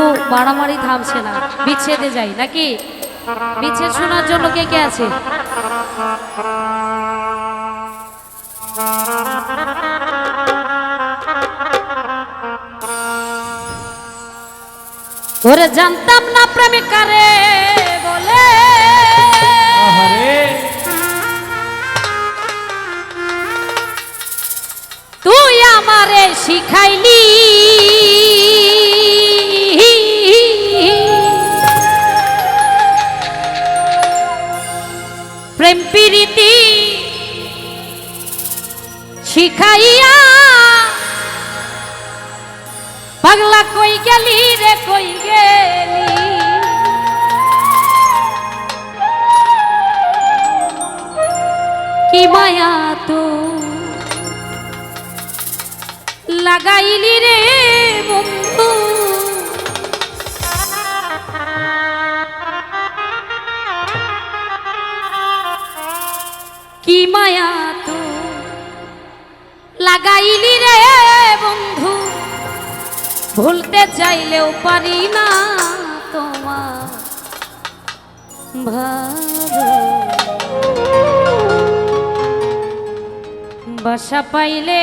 কিন্তু মারামারি থামছে না। বিচ্ছেদে যাই নাকি? বিচ্ছেদ শোনার জন্য কে কে আছে? ওরে জানতাম না প্রেমিকারে বলে। তুই আমারে শিখাইলি। প্রেম শিখাইয়া পাগলা কই গেলি রে কই গেলি? কি মায়া তো লাগাইলি রে বন্ধু? কি মায়া তো? লাগাইলি রে বন্ধু ভুলতে চাইলেও পারি না তোমার ভালো। বাসা পাইলে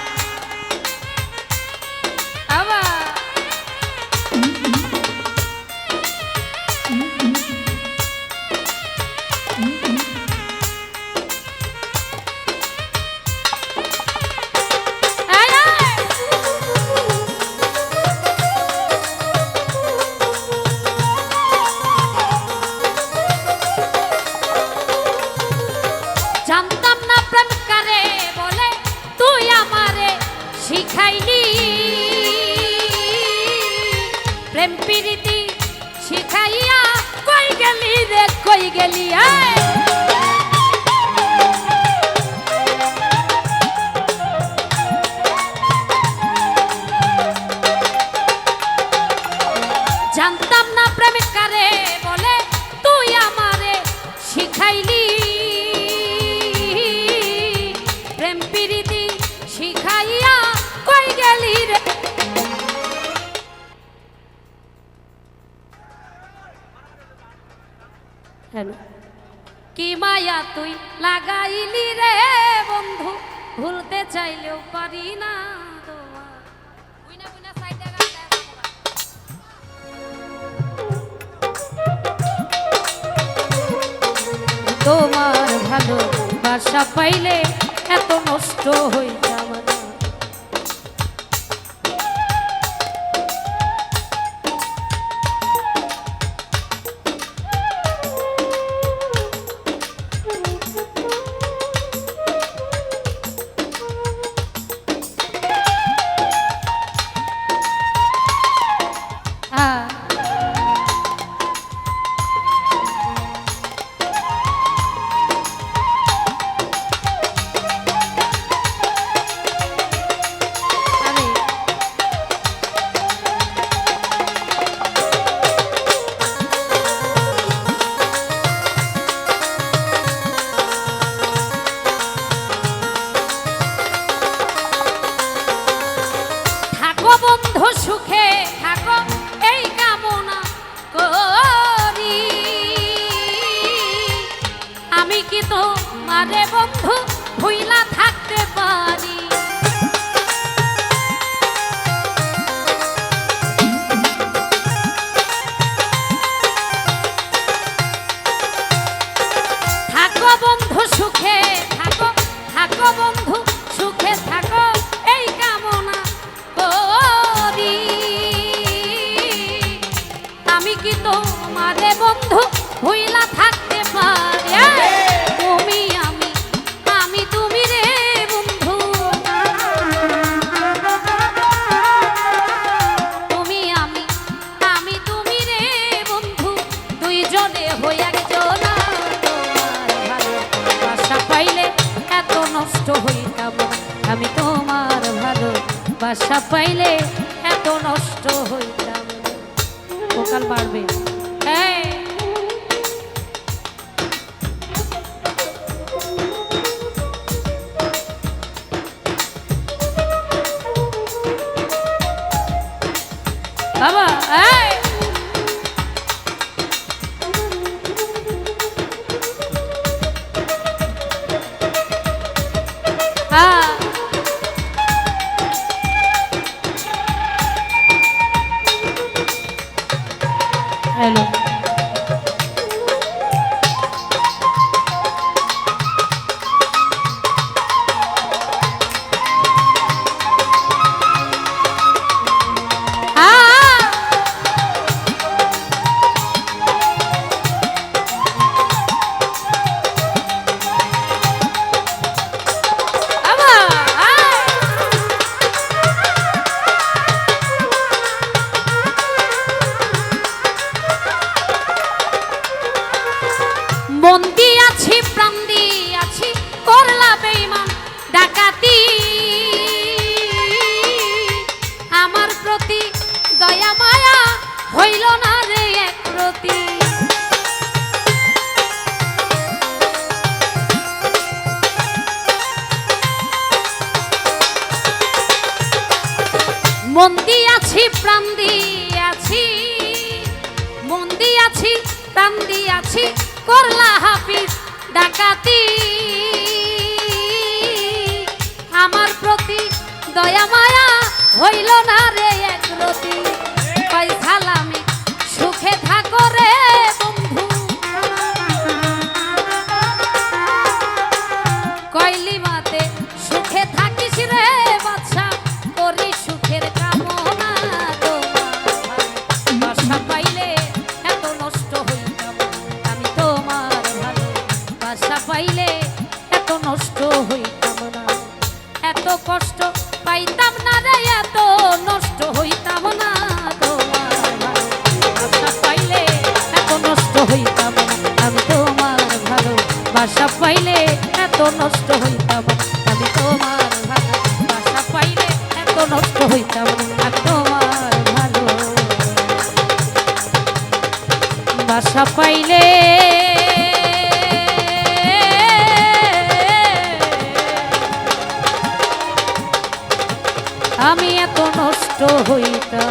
গেলি আয়। তুই লাগাইলি রে বন্ধু, ভুলতে চাইলেও পারি না তোমার ভালো বাসা পাইলে এত নষ্ট হইতাম হইলা থাকতে পারি। তুমি আমি আমি তুমি রে বন্ধু। তুমি আমি আমি তুমি রে বন্ধু। দুইজনে ভালোবাসা পাইলে এত নষ্ট হইতাম। আমি তোমার ভালো। বাসা পাইলে এত নষ্ট হইতাম হইল না রে এক প্রতি। মন দিয়াছি, প্রাণ দিয়াছি, মন দিয়াছি, প্রাণ দিয়াছি, করলা হাফিজ ডাকাতি। আমার প্রতি দয়া মায়া হইল না রে এক রতি হইতাম, আমি তোমার ভালো বাসা পাইলে এত নষ্ট হইতাম, আমি তোমার ভালো বাসা পাইলে এত নষ্ট হইতাম, আমি তোমার ভালো বাসা পাইলে আমি এত নষ্ট হইতাম।